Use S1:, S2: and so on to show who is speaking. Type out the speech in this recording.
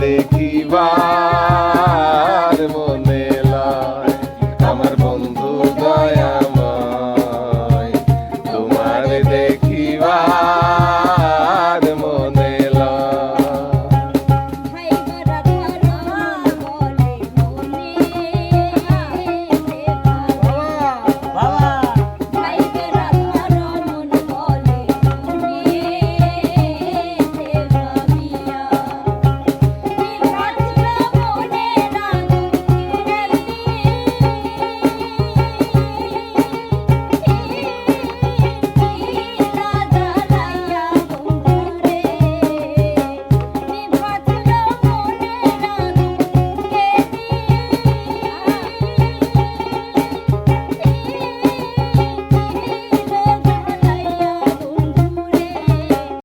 S1: দেখিবা।